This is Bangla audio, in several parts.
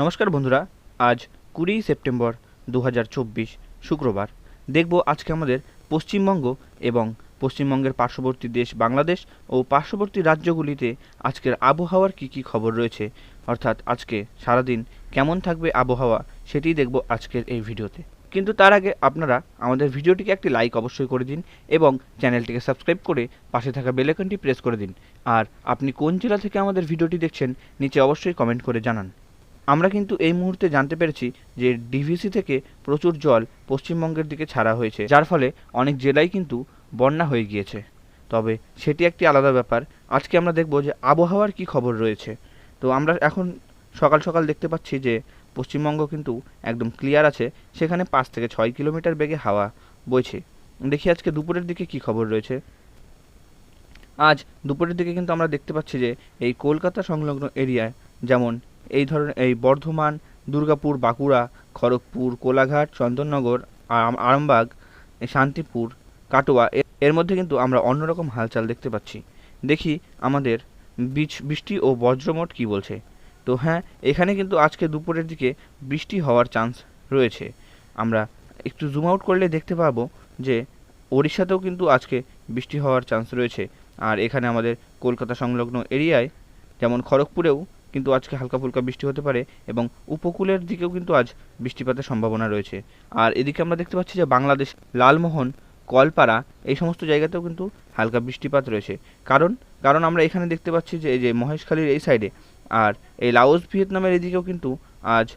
নমস্কার বন্ধুরা, আজ কুড়ি সেপ্টেম্বর দু হাজার চব্বিশ শুক্রবার। দেখব আজকে আমাদের পশ্চিমবঙ্গ এবং পশ্চিমবঙ্গের পার্শ্ববর্তী দেশ বাংলাদেশ ও পার্শ্ববর্তী রাজ্যগুলিতে আজকের আবহাওয়ার কী কী খবর রয়েছে। অর্থাৎ আজকে সারাদিন কেমন থাকবে আবহাওয়া সেটি দেখব আজকের এই ভিডিওতে। কিন্তু তার আগে আপনারা আমাদের ভিডিওটিকে একটি লাইক অবশ্যই করে দিন এবং চ্যানেলটিকে সাবস্ক্রাইব করে পাশে থাকা বেলাইকনটি প্রেস করে দিন। আর আপনি কোন জেলা থেকে আমাদের ভিডিওটি দেখছেন, নিচে অবশ্যই কমেন্ট করে জানান। আমরা কিন্তু এই মুহূর্তে জানতে পেরেছি যে ডিভিসি থেকে প্রচুর জল পশ্চিমবঙ্গের দিকে ছাড়া হয়েছে, যার ফলে অনেক জেলায় কিন্তু বন্যা হয়ে গিয়েছে। তবে সেটি একটি আলাদা ব্যাপার। আজকে আমরা দেখব যে আবহাওয়ার কি খবর রয়েছে। তো আমরা এখন সকাল সকাল দেখতে পাচ্ছি যে পশ্চিমবঙ্গ কিন্তু একদম ক্লিয়ার আছে। সেখানে পাঁচ থেকে ছয় কিলোমিটার বেগে হাওয়া বইছে। দেখি আজকে দুপুরের দিকে কি খবর রয়েছে। আজ দুপুরের দিকে কিন্তু আমরা দেখতে পাচ্ছি যে এই কলকাতা সংলগ্ন এরিয়ায় যেমন এই ধরনের, এই বর্ধমান, দুর্গাপুর, বাঁকুড়া, খড়গপুর, কোলাঘাট, চন্দননগর আরাম- আরামবাগ, শান্তিপুর, কাটোয়া এর মধ্যে কিন্তু আমরা অন্যরকম হালচাল দেখতে পাচ্ছি। দেখি আমাদের বীজ বৃষ্টি ও বজ্রমট কি বলছে। তো হ্যাঁ এখানে কিন্তু আজকে দুপুরের দিকে বৃষ্টি হওয়ার চান্স রয়েছে। আমরা একটু জুম আউট করলে দেখতে পাবো যে ওড়িশাতেও কিন্তু আজকে বৃষ্টি হওয়ার চান্স রয়েছে। আর এখানে আমাদের কলকাতা সংলগ্ন এরিয়ায়, যেমন খড়গপুরেও কিন্তু আজকে হালকা ফুলকা বৃষ্টি হতে পারে এবং উপকূলের দিকেও কিন্তু আজ বৃষ্টিপাতের সম্ভাবনা রয়েছে। আর এদিকে আমরা দেখতে পাচ্ছি যে বাংলাদেশ, লালমোহন, কলপাড়া এই সমস্ত জায়গাতেও কিন্তু হালকা বৃষ্টিপাত রয়েছে। কারণ কারণ আমরা এখানে দেখতে পাচ্ছি যে এই যে মহেশখালীর এই সাইডে আর এই লাওস ভিয়েতনামের এদিকেও কিন্তু আজ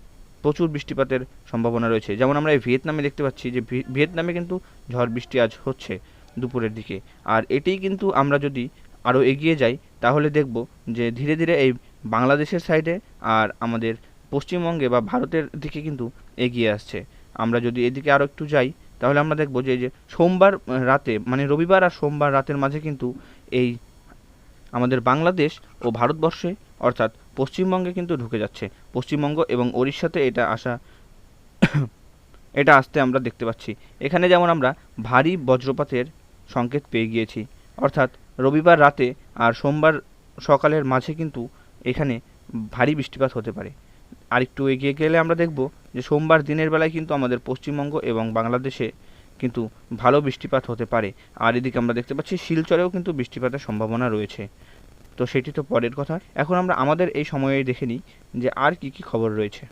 প্রচুর বৃষ্টিপাতের সম্ভাবনা রয়েছে। যেমন আমরা এই ভিয়েতনামে দেখতে পাচ্ছি যে ভিয়েতনামে কিন্তু ঝড় বৃষ্টি আজ হচ্ছে দুপুরের দিকে। আর এটিই কিন্তু আমরা যদি আরও এগিয়ে যাই, তাহলে দেখব যে ধীরে ধীরে এই বাংলাদেশের সাইডে আর আমাদের পশ্চিমবঙ্গে বা ভারতের দিকে কিন্তু এগিয়ে আসছে। আমরা যদি এদিকে আরও একটু যাই, তাহলে আমরা দেখব যে যে সোমবার রাতে মানে রবিবার আর সোমবার রাতের মাঝে কিন্তু এই আমাদের বাংলাদেশ ও ভারতবর্ষে, অর্থাৎ পশ্চিমবঙ্গে কিন্তু ঢুকে যাচ্ছে। পশ্চিমবঙ্গ এবং ওড়িশাতে এটা আসা, এটা আসতে আমরা দেখতে পাচ্ছি। এখানে যেমন আমরা ভারী বজ্রপাতের সংকেত পেয়ে গিয়েছি। অর্থাৎ রবিবার রাতে আর সোমবার সকালের মাঝে কিন্তু এখানে ভারী বৃষ্টিপাত হতে পারে। আর একটু এগিয়ে গেলে আমরা দেখব যে সোমবার দিনের বেলায় কিন্তু আমাদের পশ্চিমবঙ্গ এবং বাংলাদেশে কিন্তু ভালো বৃষ্টিপাত হতে পারে। আর এদিকে আমরা দেখতে পাচ্ছি শিলচরেও কিন্তু বৃষ্টিপাতের সম্ভাবনা রয়েছে। তো সেটি তো পরের কথা। এখন আমরা আমাদের এই সময়ে দেখে নিই যে আর কি কি খবর রয়েছে।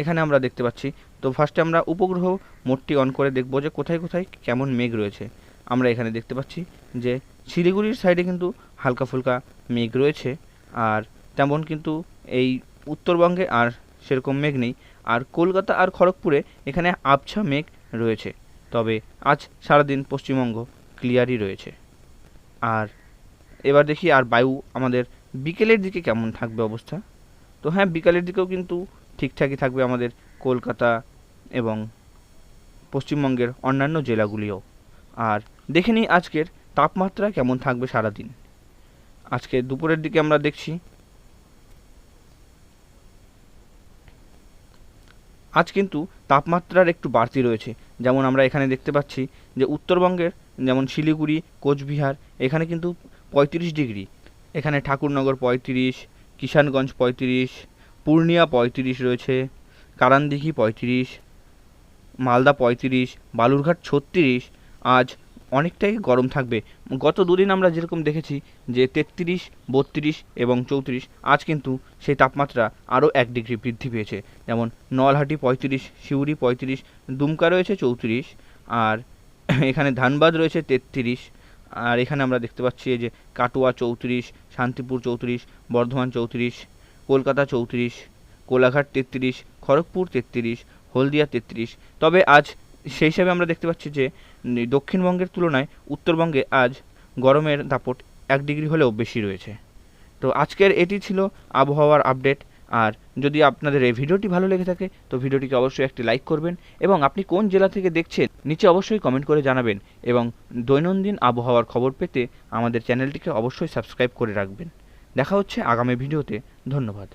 এখানে আমরা দেখতে পাচ্ছি, তো ফার্স্টে আমরা উপগ্রহ মোডটি অন করে দেখব যে কোথায় কোথায় কেমন মেঘ রয়েছে। আমরা এখানে দেখতে পাচ্ছি যে শিলিগুড়ির সাইডে কিন্তু হালকা ফুলকা মেঘ রয়েছে, আর তেমন কিন্তু এই উত্তরবঙ্গে আর সেরকম মেঘ নেই। আর কলকাতা আর খড়গপুরে এখানে আবছা মেঘ রয়েছে, তবে আজ সারাদিন পশ্চিমবঙ্গ ক্লিয়ারই রয়েছে। আর এবার দেখি, আর বায়ু আমাদের বিকেলের দিকে কেমন থাকবে অবস্থা? তো হ্যাঁ বিকালের দিকেও কিন্তু ঠিকঠাকই থাকবে আমাদের কলকাতা এবং পশ্চিমবঙ্গের অন্যান্য জেলাগুলিও। আর দেখে নিই আজকের তাপমাত্রা কেমন থাকবে সারাদিন? আজকে দুপুরের দিকে আমরা দেখছি। আজ কিন্তু তাপমাত্রার একটু বাড়তি রয়েছে। যেমন আমরা এখানে দেখতে পাচ্ছি যে উত্তরবঙ্গের যেমন শিলিগুড়ি, কোচবিহার, এখানে কিন্তু পঁয়ত্রিশ ডিগ্রি। এখানে ঠাকুরনগর পঁয়ত্রিশ, কিষানগঞ্জ পঁয়ত্রিশ, পূর্ণিয়া পঁয়ত্রিশ রয়েছে, কারানদিঘি পঁয়ত্রিশ, মালদা পঁয়ত্রিশ, বালুরঘাট ছত্রিশ, আজ অনেকটাই গরম থাকবে। গত দুদিন আমরা যেরকম দেখেছি যে তেত্রিশ, বত্রিশ এবং চৌত্রিশ, আজ কিন্তু সেই তাপমাত্রা আরও এক ডিগ্রি বৃদ্ধি পেয়েছে। যেমন নলহাটি পঁয়ত্রিশ সিউড়ি পঁয়ত্রিশ, দুমকা রয়েছে চৌত্রিশ, আর এখানে ধানবাদ রয়েছে তেত্রিশ, আর এখানে আমরা দেখতে পাচ্ছি যে কাটোয়া চৌত্রিশ, শান্তিপুর চৌত্রিশ, বর্ধমান চৌত্রিশ, কলকাতা চৌত্রিশ, কোলাঘাট তেত্রিশ, খড়গপুর তেত্রিশ, হলদিয়া তেত্রিশ। তবে আজ সেই হিসাবে আমরা দেখতে পাচ্ছি যে দক্ষিণবঙ্গের তুলনায় উত্তরবঙ্গে আজ গরমের দাপট এক ডিগ্রি হলেও বেশি রয়েছে। তো আজকের এটি ছিল আবহাওয়ার আপডেট। আর যদি আপনাদের এই ভিডিওটি ভালো লেগে থাকে, তো ভিডিওটিকে অবশ্যই একটি লাইক করবেন এবং আপনি কোন জেলা থেকে দেখছেন, নিচে অবশ্যই কমেন্ট করে জানাবেন এবং দৈনন্দিন আবহাওয়ার খবর পেতে আমাদের চ্যানেলটিকে অবশ্যই সাবস্ক্রাইব করে রাখবেন। দেখা হচ্ছে আগামী ভিডিওতে। ধন্যবাদ।